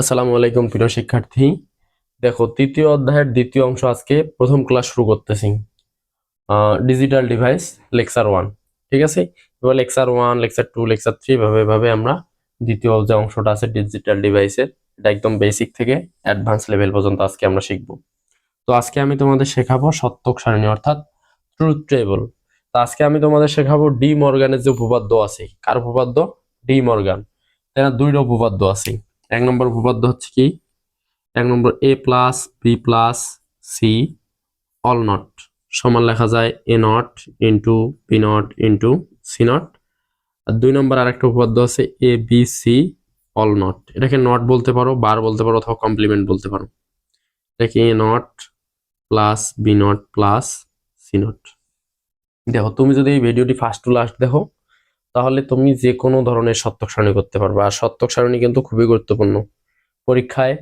আসসালামু আলাইকুম প্রিয় শিক্ষার্থী। দেখো, তৃতীয় অধ্যায়ের দ্বিতীয় অংশ আজকে প্রথম ক্লাস শুরু করতেছি। ডিজিটাল ডিভাইস লেকচার ওয়ান ঠিক আছে? এবার lecture one lecture two lecture three এভাবে এভাবে আমরা দ্বিতীয় যে অংশটা আছে ডিজিটাল ডিভাইসের এটা একদম বেসিক থেকে অ্যাডভান্স লেভেল পর্যন্ত আজকে আমরা শিখব। তো আজকে আমি তোমাদের শেখাবো সত্যক সারণী, অর্থাৎ ট্রুথ টেবল তো আজকে আমি তোমাদের শেখাবো ডি মর্গানের যে উপপাদ্য আছে, কার উপপাদ্য? ডি মর্গান না? দুইটা উপপাদ্য আছে। এক নম্বর উপপাদ্য হচ্ছে কি? এক নম্বর A plus B plus C all not সমান লেখা যায় A not into B not into C not আর দুই নম্বর আরেকটা উপপাদ্য আছে A B C all not এটাকে নট বলতে পারো বার বলতে পারো অথবা কমপ্লিমেন্ট বলতে পারো। এটাকে A not plus B not plus C not দেখো, তুমি যদি এই ভিডিওটি ফার্স্ট টু লাস্ট দেখো তাহলে তুমি যে কোনো ধরনের সত্যক সারণী করতে পারবে। আর সত্যক সারণী কিন্তু খুবই গুরুত্বপূর্ণ। পরীক্ষায়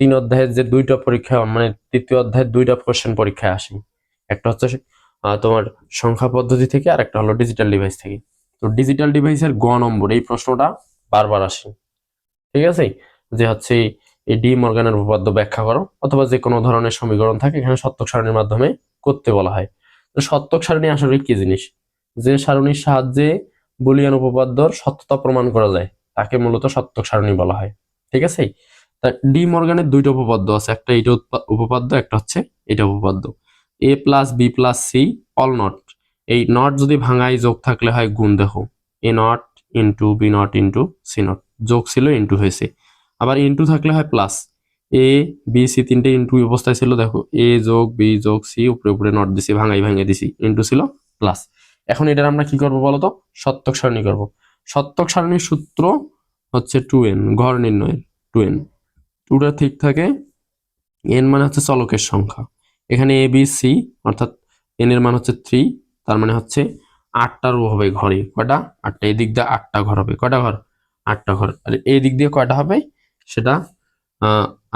তিন অধ্যায়ের যে দুইটা পরীক্ষা মানে তৃতীয় অধ্যায়ের দুইটা কোশ্চেন পরীক্ষায় আসে। একটা হচ্ছে তোমার সংখ্যা পদ্ধতি থেকে আর একটা হলো ডিজিটাল ডিভাইস থেকে। তো ডিজিটাল ডিভাইসের গ নম্বর, এই প্রশ্নটা বারবার আসে। ঠিক আছে? যে হচ্ছে এই ডি মর্গানের উপপাদ্য ব্যাখ্যা করো, অথবা যে কোনো ধরনের সমীকরণ থাকে এখানে সত্যক সারণীর মাধ্যমে করতে বলা হয়। তো সত্যক সারণী আসলে কি জিনিস? যে সারণীর সাহায্যে বুলিয়ান উপপাদ্যর সত্যতা প্রমাণ করা যায়। তাকে মূলত সত্যক সারণী বলা হয়। ঠিক আছে? তা ডি মর্গানের দুইটা উপপাদ্য আছে। একটা উৎপা- উপপাদ্য, একটা হচ্ছে এটা উপপাদ্য। A plus B plus C all not এই নট যদি ভাঙায়, যোগ থাকলে হয় গুণ দেখো A not into B not into C not যোগ ছিল ইন্টু হয়েছে। আবার ইন্টু থাকলে হয় প্লাস এ বি সি তিনটে ইন্টু অবস্থায় ছিল, দেখো। এ যোগ বি যোগ সি উপরে উপরে নট দিছি ভাঙাই ভাঙে দিছি। ইন্টু ছিল প্লাস এখন এটার আমরা কি করব বলতো? সত্যক সারণী করব। সত্যক সারণীর সূত্র হচ্ছে টু এন ঘর নির্ণয়ের টু এন টুটা ঠিক থাকে এন মানে হচ্ছে চলকের সংখ্যা। এখানে এ বি সি অর্থাৎ এন এর মান হচ্ছে থ্রি তার মানে হচ্ছে আটটা রো হবে ঘরে। কয়টা? আটটা। এই দিক দিয়ে আটটা ঘর হবে। কয়টা ঘর? আটটা ঘর। আর এই দিক দিয়ে কয়টা হবে? সেটা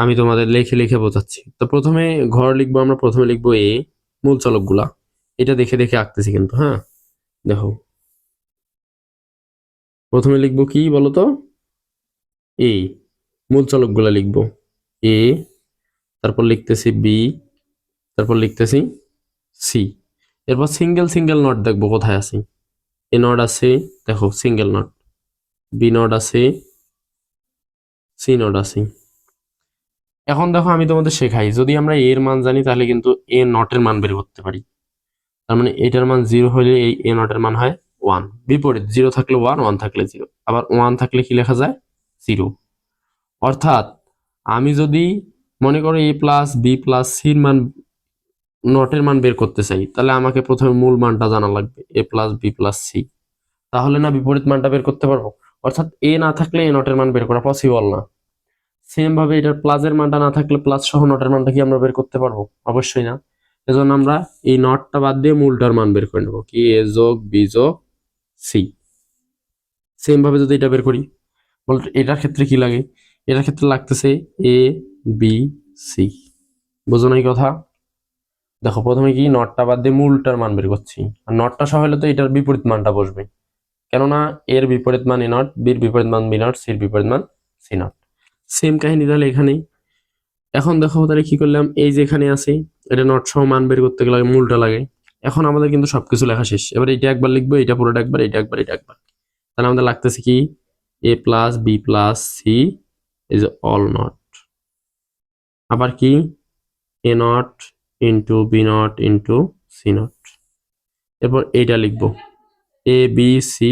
আমি তোমাদের লিখে লিখে বোঝাচ্ছি। তো প্রথমে ঘর লিখব, আমরা প্রথমে লিখব এ মূল চলকগুলা। এটা দেখে দেখে আঁকতেছি কিন্তু হ্যাঁ? দেখো। প্রথমে লিখব কি বলতো? এ মূল চলকগুলা লিখব। এ তারপর লিখতেছি বি তারপর লিখতেছি সি এরপর সিঙ্গেল সিঙ্গেল নট দেখব কোথায় আছে। এ নট আছে, দেখো সিঙ্গেল নট বি নট আছে সি নট আছে। এখন দেখো আমি তোমাদের শেখাই। যদি আমরা এর মান জানি, তাহলে কিন্তু এ নটের মান বের করতে পারি। তার মানে এটার মান জিরো হলে এই এ নটের মান হয় ওয়ান বিপরীত জিরো থাকলে ওয়ান ওয়ান থাকলে জিরো আবার ওয়ান থাকলে কি লেখা যায়? জিরো অর্থাৎ আমি যদি মনে করো এ প্লাস বি প্লাস সির মান নটের মান বের করতে চাই, তাহলে আমাকে প্রথমে মূল মানটা জানা লাগবে A plus B plus C তাহলে না বিপরীত মানটা বের করতে পারব? অর্থাৎ এ না থাকলে এ নটের মান বের করা পসিবল না। সেম ভাবে এটার প্লাসের মানটা না থাকলে প্লাস সহ নটের মানটা কি আমরা বের করতে পারব? অবশ্যই না। এজন্য আমরা এই নটটা বাদ দিয়ে মূলটার মান বের করে নেব, কি? এ যোগ বি যোগ সি সেম ভাবে যদি এটা বের করি, বলতো এটার ক্ষেত্রে কি লাগে? এটার ক্ষেত্রে লাগতেছে এ বি সি বুঝো নাই কথা? দেখো, প্রথমে কি? নটটা বাদ দিয়ে মূলটার মান বের করছি। আর নটটা সহ হলে তো এটার বিপরীত মানটা বসবে। কেননা এর বিপরীত মান এ নট বির বিপরীত মান বি নট সির বিপরীত মান সি নট। সেম কাহিনী তাহলে এখানেই। এখন দেখো তাহলে কি করলাম? এই যে এখানে আছে, এটা নট সহ মান বের করতে গেলে মূলটা লাগে। এখন আমাদের কিন্তু সবকিছু লেখা শেষ। এবার এটা একবার লিখব, এটা পুরোটা একবার, এটা একবার এটা একবার। তাহলে আমাদের লাগতেছে কি? A plus B plus C is all not আবার কি? A not into B not into C not এরপর এইটা লিখব। এ বি সি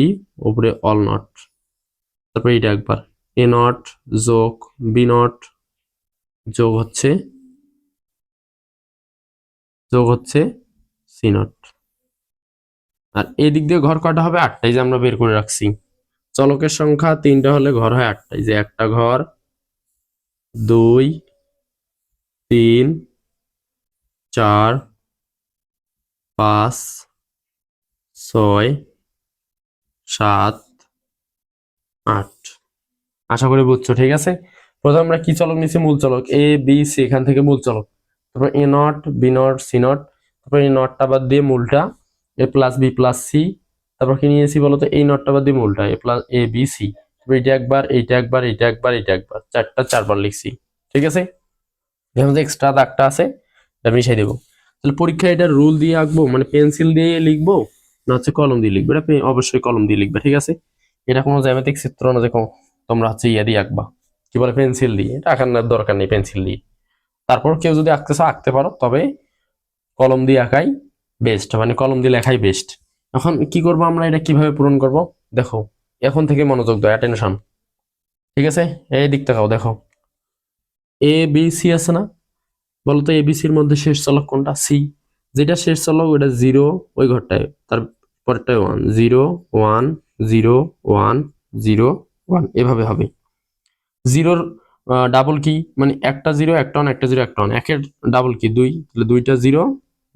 উপরে অল নট তারপর এইটা একবার। এ নট যোগ বি নট যোগ হচ্ছে যোগ হচ্ছে সি নট। আর এই দিক দিয়ে ঘর কটা হবে? আটটাই যে আমরা বের করে রাখছি। চলকের সংখ্যা তিনটা হলে ঘর হয় আটটাই। যে একটা ঘর, দুই, তিন, চার, পাঁচ, ছয়, সাত, আট। আশা করি বুঝছ, ঠিক আছে? প্রথমে আমরা কি চলক নিচ্ছি মূল চলক। এ বি সি এখান থেকে মূল চলক। তারপর A not B not C not তারপর এই নটটা বাদ দিয়ে মূলটা A plus B plus C তারপর কি নিয়েছি বলতো? এই নটটা বাদ দিয়ে মূলটা A plus A B C এইটা একবার এইটা একবার এইটা একবার এইটা একবার। চারটা চারবার লিখছি। ঠিক আছে? এখানে যে এক্সট্রা দাগটা আছে, এটা মিশাই দেবো। তাহলে পরীক্ষায় এটা রুল দিয়ে আঁকবো? মানে পেন্সিল দিয়ে লিখব? না হচ্ছে কলম দিয়ে লিখবে? এটা অবশ্যই কলম দিয়ে লিখবে। ঠিক আছে? এটা কোনো জ্যামিতিক চিত্র না যে তোমরা হচ্ছে ইয়া দিয়ে আঁকবা। কি বলে পেন্সিল দিয়ে, এটা আঁকার দরকার নেই পেন্সিল দিয়ে। তারপর কেউ যদি আঁকতে চাও আঁকতে পারো, তবে কলম দিয়ে আঁকাই বেস্ট মানে কলম দিয়ে লেখাই বেস্ট এখন কি করব আমরা, এটা কীভাবে পূরণ করব? দেখো, এখন থেকে মনোযোগ দাও অ্যাটেনশন ঠিক আছে? এই দিক তাকাও দেখো। এ বি সি আছে না? বলতো বলো তো এবিসির মধ্যে শেষ চলক কোনটা? সি যেটা শেষ চলক ওটা জিরো ওই ঘরটায়, তার পরেরটায় one zero one zero one zero one এভাবে হবে। জিরোর ডাবল কি মানে একটা জিরো, একটা ওয়ান একটা জিরো, একটা ওয়ান একের ডাবল কি দুই, তাহলে দুইটা জিরো,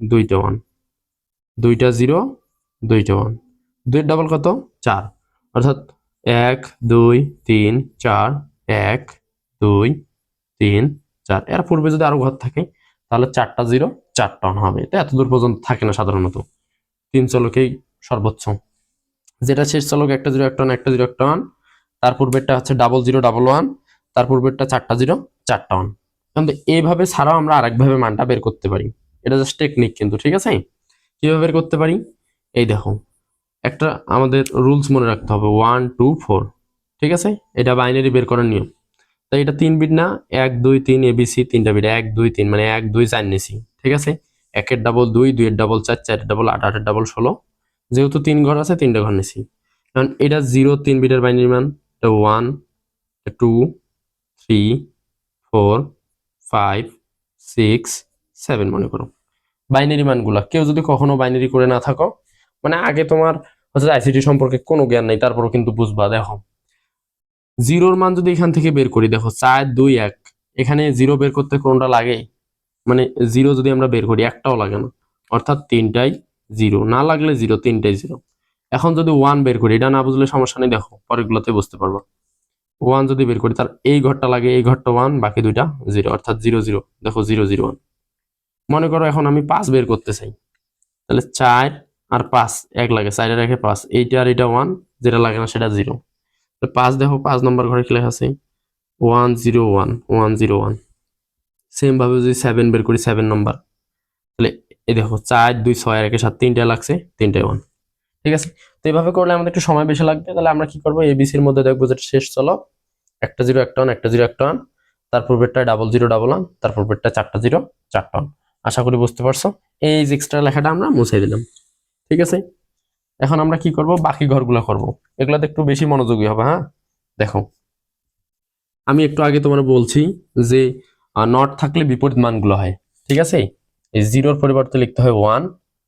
দুইটা ওয়ান দুইটা জিরো, দুইটা ওয়ান দুইয়ের ডাবল কত? চার। অর্থাৎ এক, দুই, তিন, চার, এক, দুই, তিন, চার। এর পূর্বে যদি আরও ঘর থাকে, তাহলে চারটা জিরো, চারটা ওয়ান হবে। এটা এত দূর পর্যন্ত থাকে না সাধারণত। তিন চলকেই সর্বোচ্চ। যেটা শেষ চলক, একটা জিরো, একটা ওয়ান একটা জিরো, একটা ওয়ান তার পূর্বেরটা হচ্ছে ডাবল জিরো ডাবল ওয়ান তার পূর্বেরটা চারটা জিরো চারটা ওয়ান কিন্তু এইভাবে ছাড়াও আমরা আরেকভাবে মানটা বের করতে পারি। এটা জাস্ট টেকনিক কিন্তু, ঠিক আছে? কীভাবে বের করতে পারি? এই দেখো, একটা আমাদের রুলস মনে রাখতে হবে ওয়ান টু ফোর ঠিক আছে? এটা বাইনারি বের করার নিয়ম। তাই এটা তিন বিট না, এক, দুই, তিন এবিসি তিনটা বিট এক, দুই, তিন মানে এক, দুই, চার নিছি, ঠিক আছে? একের ডাবল দুই, দুইয়ের ডাবল চার, চারের ডাবল আট, আটের ডাবল ষোলো। যেহেতু তিন ঘর আছে, তিনটা ঘর নিছি। কারণ এটা জিরো তিন বিটের বাইনারি মান, এটা one two three four five six seven মনে করো। বাইনারি মানগুলা। কেউ যদি কখনো বাইনারি করে না থাকো মানে আগে তোমার হচ্ছে আইসিটি সম্পর্কে কোনো জ্ঞান নেই, তারপরও কিন্তু বুঝবা, দেখো। জিরোর মান যদি এখান থেকে বের করি, দেখো, চার, দুই, এক, এখানে জিরো বের করতে কোনটা লাগে? মানে জিরো যদি আমরা বের করি, একটাও লাগে না। অর্থাৎ তিনটাই জিরো না লাগলে জিরো তিনটাই জিরো এখন যদি ওয়ান বের করি, এটা না বুঝলে সমস্যা নেই, দেখো, পরেরগুলোতে বুঝতে পারব। ওয়ান যদি বের করি তার এই ঘরটা লাগে, এই ঘরটা ওয়ান বাকি দুইটা জিরো অর্থাৎ জিরো জিরো দেখো জিরো জিরো ওয়ান মনে করো এখন আমি পাঁচ বের করতে চাই। তাহলে চার আর পাঁচ, এক লাগে। চারে রেখে পাঁচ, এইটা আর এটা ওয়ান যেটা লাগে না সেটা জিরো পাঁচ দেখো, পাঁচ নম্বর ঘরে কি লেখা আছে? One zero one one zero one same ভাবে যদি সেভেন বের করি সেভেন নম্বর তাহলে এই দেখো, চার, দুই, ছয় আর একে, সাত, তিনটা লাগছে তিনটায় ওয়ান ঠিক আছে? তো এইভাবে করলে আমাদের একটু সময় বেশি লাগবে। তাহলে আমরা কি করব? এবিসির মধ্যে দেখব যেটা শেষ, চলো। একটা জিরো, একটা ওয়ান, একটা জিরো, একটা ওয়ান। তার পূর্বেরটা ডাবল জিরো ডাবল ওয়ান তার পূর্বেরটা চারটা জিরো চারটা ওয়ান। আশা করি বুঝতে পারছ? এই যে এক্সট্রা লেখাটা আমরা মুছে দিলাম। ঠিক আছে? এখন আমরা কি করব? বাকি ঘরগুলো করব। এগুলাতে একটু বেশি মনোযোগী হবে হ্যাঁ? দেখো। আমি একটু আগে তোমার বলছি যে নট থাকলে বিপরীত মানগুলো হয়। ঠিক আছে? এই জিরোর পরিবর্তে লিখতে হয় ওয়ান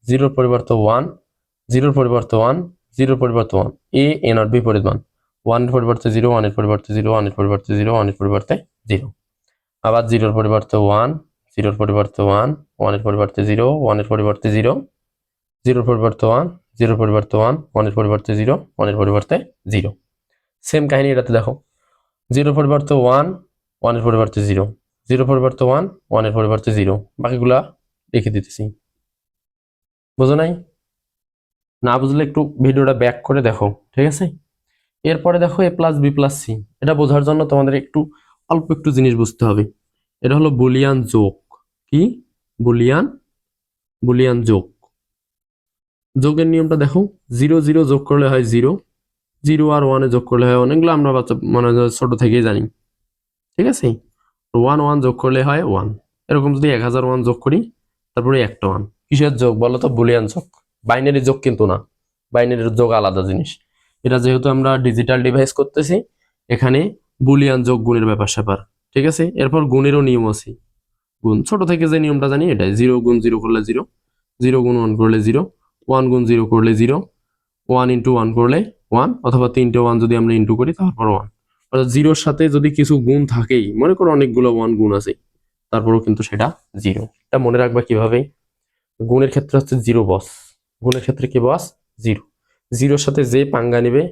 জিরোর পরিবর্তে ওয়ান জিরোর পরিবর্তে ওয়ান জিরোর পরিবর্তে ওয়ান এ এ নট বিপরীত মান ওয়ানের পরিবর্তে জিরো ওয়ানের পরিবর্তে জিরো ওয়ানের পরিবর্তে জিরো ওয়ানের পরিবর্তে জিরো আবার জিরোর পরিবর্তে ওয়ান জিরোর পরিবর্তে ওয়ান ওয়ানের পরিবর্তে জিরো ওয়ানের পরিবর্তে জিরো জিরোর পরিবর্তে ওয়ান জিরোর পরিবর্তে ওয়ান ওয়ানের পরিবর্তে জিরো ওয়ানের পরিবর্তে জিরো সেম কাহিনী এটাতে দেখো জিরোর পরিবর্তে ওয়ান ওয়ানের পরিবর্তে জিরো জিরোর পরিবর্তে ওয়ান ওয়ানের পরিবর্তে জিরো বাকিগুলা লিখে দিতেছি বুঝো নাই না বুঝলে একটু ভিডিওটা ব্যাক করে দেখো, ঠিক আছে? এরপরে দেখো A plus B plus C এটা বোঝার জন্য তোমাদের একটু, অল্প একটু জিনিস বুঝতে হবে। এটা হলো বুলিয়ান যোগ। কি? বুলিয়ান বুলিয়ান যোগ। যোগের নিয়মটা দেখো জিরো জিরো যোগ করলে হয় জিরো জিরো আর ওয়ানে যোগ করলে হয় অনেকগুলো, আমরা বাচ্চা মানে ছোট থেকেই জানি। ঠিক আছে? ওয়ান ওয়ান যোগ করলে হয় ওয়ান এরকম যদি এক হাজার ওয়ান যোগ করি, তারপরে একটা ওয়ান কিসের যোগ বলো তো? বুলিয়ান যোগ। বাইনারি যোগ কিন্তু না, বাইনারির যোগ আলাদা জিনিস। এটা যেহেতু আমরা ডিজিটাল ডিভাইস করতেছি, এখানে বুলিয়ান যোগ গুণের ব্যাপার স্যাপার, ঠিক আছে? এরপর গুণেরও নিয়ম আছে। গুণ, ছোট থেকে যে নিয়মটা জানি, এটাই জিরো গুণ জিরো করলে জিরো জিরো গুণ ওয়ান করলে জিরো ওয়ান গুণ জিরো করলে জিরো ওয়ান ইন্টু ওয়ান করলে ওয়ান অথবা তিনটে ওয়ান যদি আমরা ইন্টু করি, তারপর ওয়ান অর্থাৎ জিরোর সাথে যদি কিছু গুণ থাকেই, মনে করো অনেকগুলো ওয়ান গুণ আছে, তারপরেও কিন্তু সেটা জিরো। এটা মনে রাখবা কীভাবে? গুণের ক্ষেত্রে হচ্ছে জিরো বস গুণের ক্ষেত্রে কি বস জিরো জিরোর সাথে যে পাঙ্গা নেবে,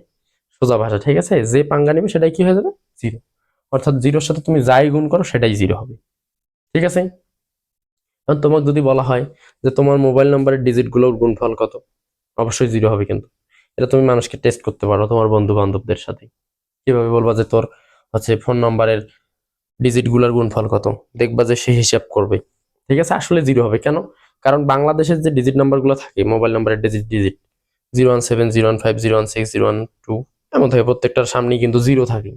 সোজা ভাষা, ঠিক আছে? যে পাঙ্গা নেবে, সেটাই কি হয়ে যাবে? জিরো অর্থাৎ জিরোর সাথে তুমি যাই গুণ করো, সেটাই জিরো হবে। ঠিক আছে? এখন তোমাকে যদি বলা হয় যে তোমার মোবাইল নাম্বারের ডিজিটগুলোর গুণফল কত? অবশ্যই জিরো হবে কিন্তু। এটা তুমি মানুষকে টেস্ট করতে পারো, তোমার বন্ধু বান্ধবদের সাথে। কীভাবে বলবা যে তোর হচ্ছে ফোন নাম্বারের ডিজিটগুলোর গুণফল কত? দেখবা যে সে হিসাব করবে। ঠিক আছে? আসলে জিরো হবে। কেন? কারণ বাংলাদেশের যে ডিজিট নাম্বারগুলো থাকে মোবাইল নাম্বারের digit digit zero one seven zero one five zero one six zero one two এমন থাকে প্রত্যেকটার সামনেই কিন্তু জিরো থাকে।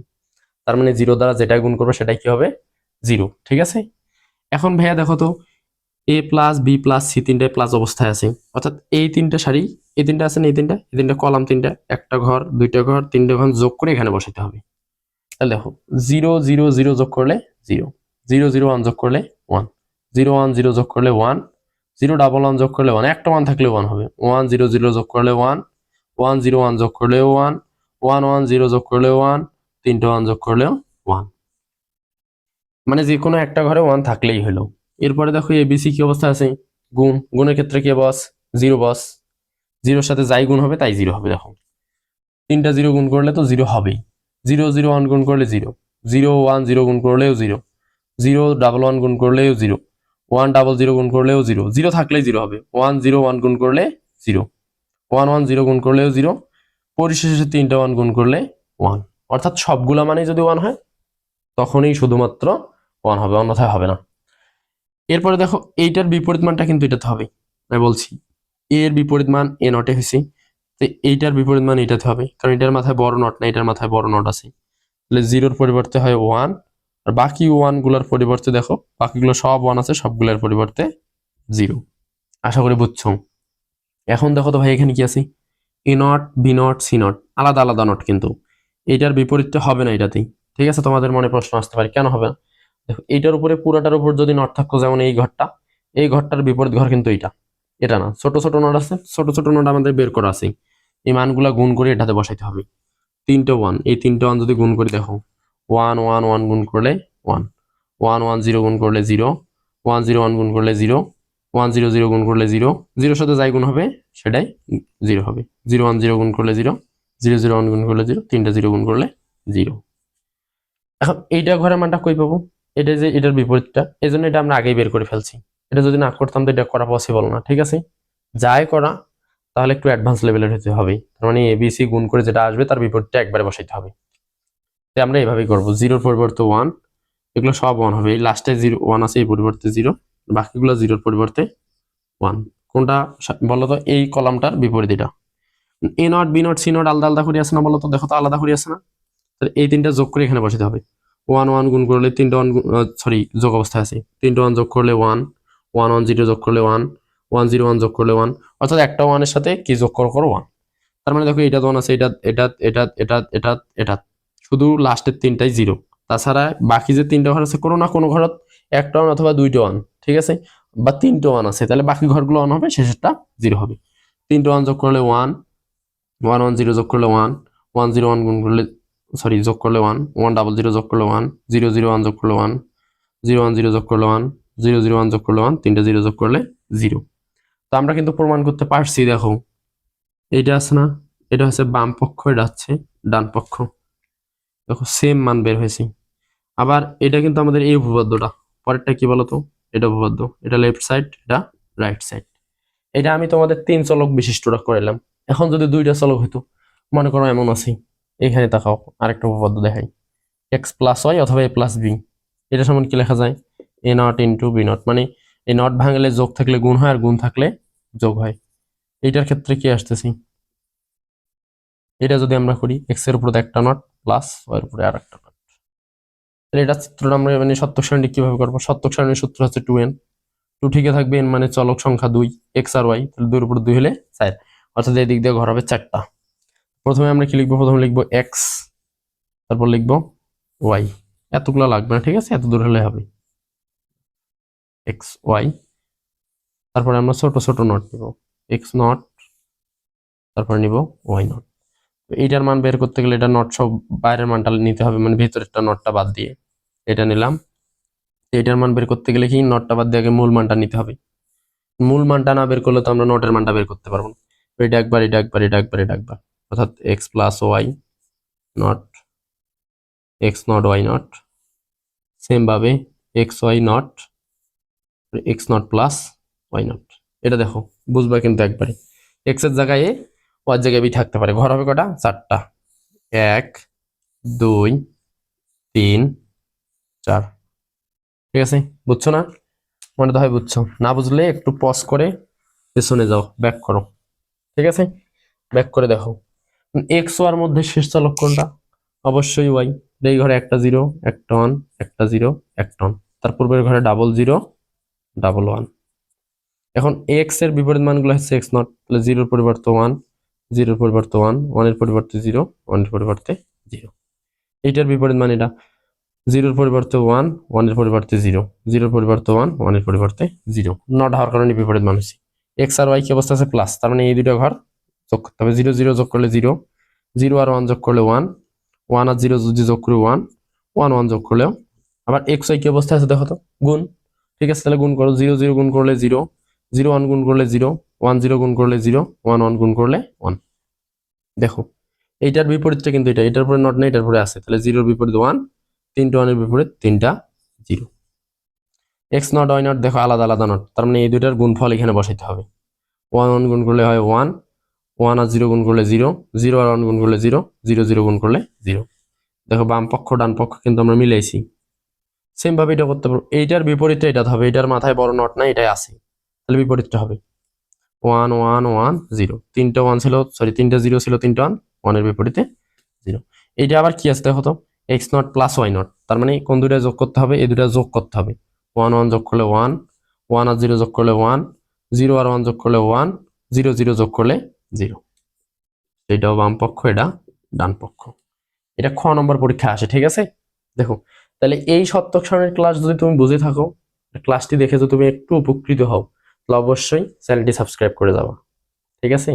তার মানে জিরো দ্বারা যেটা গুণ করবে সেটাই কি হবে? জিরো ঠিক আছে? এখন ভাইয়া দেখো তো A plus B plus C তিনটে প্লাস অবস্থায় আছে। অর্থাৎ এই তিনটা সারি, এই তিনটা আছে না এই তিনটা? এই তিনটা কলাম তিনটা, একটা ঘর, দুইটা ঘর, তিনটা ঘর যোগ করে এখানে বসাতে হবে। তাহলে দেখো জিরো জিরো জিরো যোগ করলে জিরো জিরো জিরো ওয়ান যোগ করলে ওয়ান জিরো ওয়ান জিরো যোগ করলে ওয়ান জিরো ডাবল ওয়ান যোগ করলে ওয়ান একটা ওয়ান থাকলে ওয়ান হবে। ওয়ান জিরো জিরো যোগ করলে ওয়ান ওয়ান জিরো ওয়ান যোগ করলে ওয়ান ওয়ান ওয়ান জিরো যোগ করলে ওয়ান তিনটে ওয়ান যোগ করলেও ওয়ান মানে যে কোনো একটা ঘরে ওয়ান থাকলেই হলো। এরপরে দেখো এবিসি কি অবস্থা আছে? গুণ। গুণের ক্ষেত্রে কি বস জিরো বস জিরোর সাথে যাই গুণ হবে, তাই জিরো হবে, দেখো। তিনটা জিরো গুণ করলে তো জিরো হবেই। জিরো জিরো ওয়ান গুণ করলে জিরো জিরো ওয়ান জিরো গুণ করলেও জিরো জিরো ডাবল ওয়ান গুণ করলেও জিরো ওয়ান ডাবল জিরো গুণ করলেও জিরো। জিরো থাকলেই জিরো হবে। ওয়ান জিরো ওয়ান গুণ করলে জিরো। ওয়ান ওয়ান জিরো গুণ করলেও জিরো। পরিশেষে তিনটা ওয়ান গুণ করলে ওয়ান। অর্থাৎ সবগুলা মানে যদি ওয়ান হয়, তখনই শুধুমাত্র ওয়ান হবে, অন্যথায় হবে না। এরপরে দেখো, এইটার বিপরীত মানটা কিন্তু এটাতে হবে। আমি বলছি, এ এর বিপরীত মান এ নটে হয়েছে। তো এইটার বিপরীত মান এটাতে হবে। কারণ এটার মাথায় বড় নট না, এটার মাথায় বড় নট আছে। তাহলে জিরোর পরিবর্তে হয় ওয়ান আর বাকি ওয়ানগুলার পরিবর্তে দেখো, বাকিগুলো সব ওয়ান আছে, সবগুলোর পরিবর্তে জিরো আশা করি বুঝছ। এখন দেখো তো ভাই, এখানে কি আছে? A not B not C not আলাদা আলাদা নট কিন্তু। এইটার বিপরীতটা হবে না এটাতেই। ঠিক আছে, তোমাদের মনে প্রশ্ন আসতে পারে, কেন হবে না? দেখো এইটার উপরে পুরাটার উপর যদি নট থাকতো, যেমন এই ঘরটা, এই ঘরটার বিপরীত ঘর কিন্তু এইটা এটা না, ছোট ছোট নট আছে, ছোট ছোট নোট আমাদের বের করা আছে। এই মানগুলা গুণ করে এটাতে বসাইতে হবে। তিনটে ওয়ান এই তিনটে ওয়ান যদি গুণ করে, দেখো। ওয়ান ওয়ান ওয়ান গুণ করলে ওয়ান। ওয়ান ওয়ান, জিরো গুণ করলে জিরো। ওয়ান জিরো, ওয়ান গুণ করলে জিরো। ওয়ান, জিরো জিরো গুণ করলে জিরো। জিরোর সাথে যাই গুণ হবে, সেটাই জিরো হবে। জিরো, ওয়ান, জিরো গুণ করলে জিরো। জিরো জিরো, ওয়ান গুণ করলে জিরো। তিনটা জিরো গুণ করলে জিরো। এখন এইটা ঘরের মানটা কই পাবো? এটা যে এটার বিপরীতটা এই জন্য এটা আমরা আগেই বের করে ফেলছি। এটা যদি না করতাম তো এটা করা পসিবল না, ঠিক আছে? যাই করা, তাহলে একটু অ্যাডভান্স লেভেলের হতে হবে। তার মানে এবিসি গুণ করে যেটা আসবে, তার বিপরীতটা একবারে বসাইতে হবে। তাই আমরা এভাবেই করব। জিরোর পরিবর্তে ওয়ান এগুলো সব ওয়ান হবে। এই লাস্টে জিরো ওয়ান আছে, এই পরিবর্তে জিরো। বাকিগুলো জিরোর পরিবর্তে ওয়ান কোনটা সা- বলো তো, এই কলামটার বিপরীত এটা A not B not C not আলাদা আলাদা করে আছে না বলো তো? দেখো তো আলাদা করে আছে না? তাহলে এই তিনটা যোগ করে এখানে বসাতে হবে। ওয়ান ওয়ান গুণ করলে তিনটা ওয়ান সরি যোগ অবস্থায় আছে। তিনটা ওয়ান যোগ করলে ওয়ান ওয়ান ওয়ান জিরো যোগ করলে ওয়ান ওয়ান জিরো ওয়ান যোগ করলে ওয়ান অর্থাৎ একটা ওয়ানের সাথে কি যোগ করো করো ওয়ান তার মানে দেখো এটা ওয়ান আছে এটা এটা এটা এটা এটা এটা। শুধু লাস্টের তিনটাই জিরো তাছাড়া বাকি যে তিনটা ঘর আছে, কোনো না কোনো ঘরত একটা ওয়ান অথবা দুইটা ওয়ান ঠিক আছে? বা তিনটা ওয়ান আছে, তাহলে বাকি ঘরগুলো ওয়ান হবে, শেষেরটা জিরো হবে। তিনটা ওয়ান যোগ করলে ওয়ান ওয়ান ওয়ান জিরো যোগ করলে ওয়ান ওয়ান জিরো ওয়ান গুণ করলে সরি যোগ করলে ওয়ান ওয়ান ডাবল জিরো যোগ করলে ওয়ান জিরো জিরো ওয়ান যোগ করলে ওয়ান জিরো ওয়ান জিরো যোগ করলে ওয়ান জিরো জিরো ওয়ান যোগ করলে ওয়ান তিনটা জিরো যোগ করলে জিরো তো আমরা কিন্তু প্রমাণ করতে পারছি, দেখো। এইটা আছে না? এটা হচ্ছে বাম পক্ষ, এটা হচ্ছে ডান পক্ষ। দেখো সেম মান বের হয়েছে। আবার এটা কিন্তু আমাদের এই উপপাদ্যটা। পরেরটা কি বলতো? এটা উপপাদ্য। এটা লেফট সাইড এটা রাইট সাইড এটা আমি তোমাদের তিন চলক বিশিষ্টটা করাইলাম এখন যদি দুইটা চলক হইতো, মনে করো এমন আছে। এখানে তাকাও আরেকটা উপপাদ্য দেখাই। এক্স প্লাস ওয়াই অথবা এ প্লাস বি এটা সমান কি লেখা যায়? A not into B not মানে এই নট ভাঙলে যোগ থাকলে গুণ হয়, আর গুণ থাকলে যোগ হয়। এইটার ক্ষেত্রে কি আসতেছি? এটা যদি আমরা করি এক্সের উপরে একটা নট প্লাস ওয়াই এর উপরে আর একটা নট তাহলে এটা চিত্রটা আমরা মানে সত্যক সারণী কীভাবে করব? সত্যক সারণীর সূত্র হচ্ছে টু এন টু ঠিকই থাকবে এন মানে চলক সংখ্যা দুই এক্স আর ওয়াই তাহলে দুইয়ের উপর দুই হলে চার। অর্থাৎ এই দিক দিয়ে ঘর হবে চারটা। প্রথমে আমরা কি লিখব? প্রথমে লিখব এক্স তারপর লিখব ওয়াই এতগুলো লাগবে না, ঠিক আছে? এত দূর হলে হবে। এক্স ওয়াই তারপরে আমরা ছোট ছোট নট নিব। এক্স নট তারপর নিব ওয়াই নট এইটার মান বের করতে গেলে এটা নট সব বাইরের মানটা নিতে হবে মানে ভিতরেরটা নটটা বাদ দিয়ে। এটা নিলাম। এটার মান বের করতে গেলে কি নটটা বাদ দিয়ে আগে মূল মানটা নিতে হবে। মূল মানটা না বের করলে তো আমরা নটের মানটা বের করতে পারব না। তো এটা একবার এটা একবার এটা একবার এটা একবার। অর্থাৎ X plus Y not X not Y not same ভাবে X Y not X not plus Y not এটা দেখো, বুঝবা কিন্তু একবারে। এক্সের জায়গায় ওয়ার জায়গায় বি থাকতে পারে। ঘর হবে কটা? চারটা। এক, দুই, তিন, চার। ঠিক আছে? বুঝছ না? মনে তো হয় বুঝছ। না বুঝলে একটু পজ করে পেছনে যাও ব্যাক করো। ঠিক আছে? ব্যাক করে দেখো। এক্স ওয়ার মধ্যে শেষ চালক কোনটা? অবশ্যই ওয়াই এই ঘরে একটা জিরো একটা ওয়ান একটা জিরো একটা ওয়ান তার পূর্বের ঘরে ডাবল জিরো ডাবল ওয়ান এখন এক্সের বিপরীত মানগুলো হচ্ছে এক্স নট তাহলে জিরোর পরিবর্তে ওয়ান জিরোর পরিবর্তে ওয়ান ওয়ানের পরিবর্তে জিরো ওয়ানের পরিবর্তে জিরো এইটার বিপরীত মানে এটা জিরোর পরিবর্তে ওয়ান ওয়ানের পরিবর্তে জিরো জিরোর পরিবর্তে ওয়ান ওয়ানের পরিবর্তে জিরো নট হওয়ার কারণে বিপরীত মান হচ্ছে এক্স আর ওয়াই কি অবস্থা আছে? প্লাস তার মানে এই দুটো ঘর যোগ করতে হবে। জিরো জিরো যোগ করলে জিরো জিরো আর ওয়ান যোগ করলে ওয়ান ওয়ান আর জিরো যদি যোগ করি ওয়ান ওয়ান ওয়ান যোগ করলেও আবার এক্স ওয়াই কি অবস্থা আছে দেখো তো? গুণ। ঠিক আছে? তাহলে গুণ করো। জিরো জিরো গুণ করলে জিরো জিরো ওয়ান গুণ করলে জিরো ওয়ান জিরো গুণ করলে জিরো, ওয়ান ওয়ান গুণ করলে ওয়ান। দেখো, এইটার বিপরীতটা কিন্তু এটা, এটার পরে নট নেই, এটার পরে আছে। তাহলে জিরোর বিপরীত ওয়ান তিনটা ওয়ানের বিপরীত তিনটা zero. X not Y not দেখো আলাদা আলাদা নট তার মানে এই দুইটার গুণফল এখানে বসাইতে হবে। ওয়ান ওয়ান গুণ করলে হয় ওয়ান ওয়ান আর জিরো গুণ করলে জিরো জিরো আর ওয়ান গুণ করলে জিরো জিরো জিরো গুণ করলে জিরো। দেখো বাম পক্ষ, ডান পক্ষ কিন্তু আমরা মিলাইছি। সেম ভাবে এটা করতে পারব এইটার বিপরীতে এটা হবে। এটার মাথায় বড় নট নাই, এটাই আছে। তাহলে বিপরীতটা হবে। One one one, zero. তিনটা ওয়ান ছিল সরি তিনটা জিরো ছিল, তিনটা ওয়ান, ওয়ানের বিপরীতে জিরো। এইটা আবার কি আছে দেখো X not plus Y not তার মানে কোন দুইটা যোগ করতে হবে? এই দুইটা যোগ করতে হবে। ওয়ান ওয়ান যোগ করলে ওয়ান ওয়ান আর জিরো যোগ করলে ওয়ান, জিরো আর ওয়ান যোগ করলে ওয়ান, জিরো জিরো যোগ করলে জিরো। এটাও বাম পক্ষ, এটা ডান পক্ষ। এটা খ নম্বর পরীক্ষা আসে, ঠিক আছে? দেখো, তাহলে এই সত্যক সারণীর ক্লাস যদি তুমি বুঝে থাকো ক্লাসটি দেখে যদি তুমি একটু উপকৃত হও তাহলে অবশ্যই চ্যানেলটি সাবস্ক্রাইব করে যাবা ঠিক আছে?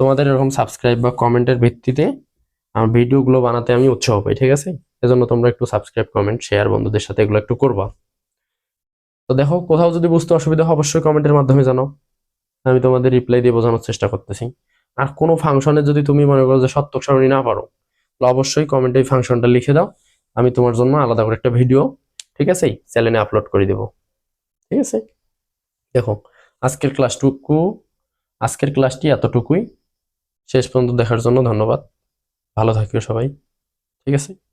তোমাদের এরকম সাবস্ক্রাইব বা কমেন্টের ভিত্তিতে আমার ভিডিওগুলো বানাতে আমি উৎসাহ পাই, ঠিক আছে? এজন্য তোমরা একটু সাবস্ক্রাইব কমেন্ট শেয়ার বন্ধুদের সাথে এগুলো একটু করবা। তো দেখো, কোথাও যদি বুঝতে অসুবিধা হয়, অবশ্যই কমেন্টের মাধ্যমে জানাও। আমি তোমাদের রিপ্লাই দিয়ে বোঝানোর চেষ্টা করতেছি। আর কোনো ফাংশনে যদি তুমি মনে করো যে সত্যক সারণী না পারো, তাহলে অবশ্যই কমেন্টে এই ফাংশনটা লিখে দাও। আমি তোমার জন্য আলাদা করে একটা ভিডিও ঠিক আছে? চ্যানেলে আপলোড করে দেব। ঠিক আছে? দেখো, আজকের ক্লাসটুকু, আজকের ক্লাসটি এতটুকুই। শেষ পর্যন্ত দেখার জন্য ধন্যবাদ। ভালো থাকিও সবাই। ঠিক আছে?